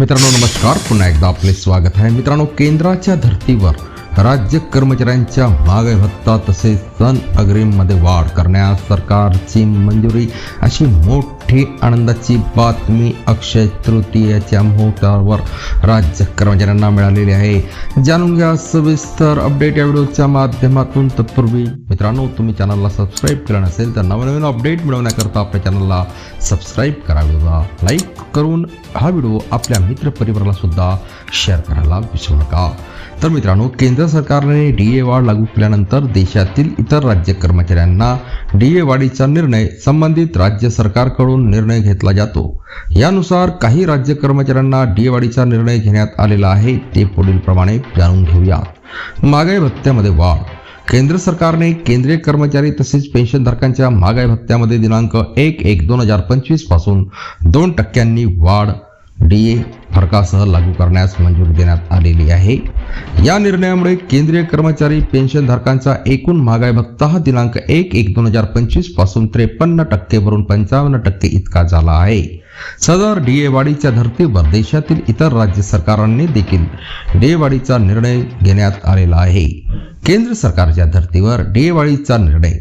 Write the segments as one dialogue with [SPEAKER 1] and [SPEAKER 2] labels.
[SPEAKER 1] मित्रांनो नमस्कार. पुन्हा एकदा आपले स्वागत आहे. मित्रांनो केंद्राच्या धर्तीवर राज्य कर्मचाऱ्यांच्या मागे भत्ता तसेच सन अग्रिममध्ये वाढ करण्यास सरकारची मंजुरी अशी मोठी आनंदाची बातमी अक्षय तृतीयाच्या मुहूर्तावर राज्य कर्मचाऱ्यांना मिळालेली आहे. जाणून घ्या सविस्तर अपडेट या व्हिडिओच्या माध्यमातून. तत्पूर्वी मित्रांनो तुम्ही चॅनलला सबस्क्राईब केलं नसेल तर नवनवीन अपडेट मिळवण्याकरता आपल्या चॅनलला सबस्क्राईब करा. व्हिडिओला लाईक करून हा व्हिडिओ आपल्या मित्रपरिवाराला सुद्धा शेअर करायला विसरू नका. तर मित्रांनो केंद्र सरकारने डी ए वाढ लागू केल्यानंतर देशातील इतर राज्य कर्मचाऱ्यांना डी ए वाढीचा निर्णय संबंधित राज्य सरकारकडून निर्णय घेतला जातो. यानुसार काही राज्य कर्मचाऱ्यांना डी ए वाढीचा निर्णय घेण्यात आलेला आहे ते पुढील प्रमाणे जाणून घेऊयात महागाई भत्त्यामध्ये वाढ. केंद्र सरकारने केंद्रीय कर्मचारी तसेच पेन्शनधारकांच्या महागाई भत्त्यामध्ये दिनांक एक एक दोन हजार पंचवीसपासून दोन टक्क्यांनी वाढ डी ए फरकासह लागू करण्यास मंजुरी देण्यात आलेली आहे. या निर्णयामुळे केंद्रीय कर्मचारी पेन्शनधारकांचा एकूण महागाई भत्ता हा दिनांक एक एक दोन हजार पंचवीसपासून त्रेपन्न टक्केवरून पंचावन्न टक्के इतका झाला आहे. सदर डीए वाडीच्या धर्तीवर देशातील इतर राज्य सरकारांनी देखील डीए वाडीचा निर्णय घेण्यात आलेला आहे. केंद्र सरकारच्या धर्तीवर डीए वाडीचा निर्णय.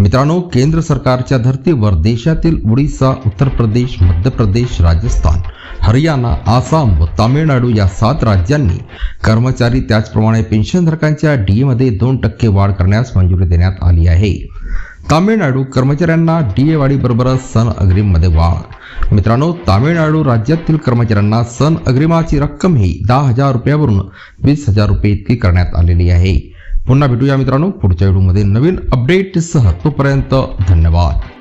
[SPEAKER 1] मित्रांनो केंद्र सरकारच्या धर्तीवर देशातील ओडिसा उत्तर प्रदेश मध्य प्रदेश राजस्थान हरियाणा आसाम व तामिळनाडू या सात राज्यांनी कर्मचारी त्याचप्रमाणे पेन्शनधारकांच्या डीएमध्ये दोन टक्के वाढ करण्यास मंजुरी देण्यात आली आहे. तामिळनाडू कर्मचाऱ्यांना डीए वाढीबरोबरच सण अग्रिममध्ये वाढ. मित्रांनो तामिळनाडू राज्यातील कर्मचाऱ्यांना सण अग्रिमाची रक्कम ही दहा हजार रुपयावरून वीस हजार रुपये इतकी करण्यात आलेली आहे. पुन्हा भेटूया मित्रांनो पुढच्या व्हिडिओमध्ये. नवीन अपडेटसह तोपर्यंत धन्यवाद.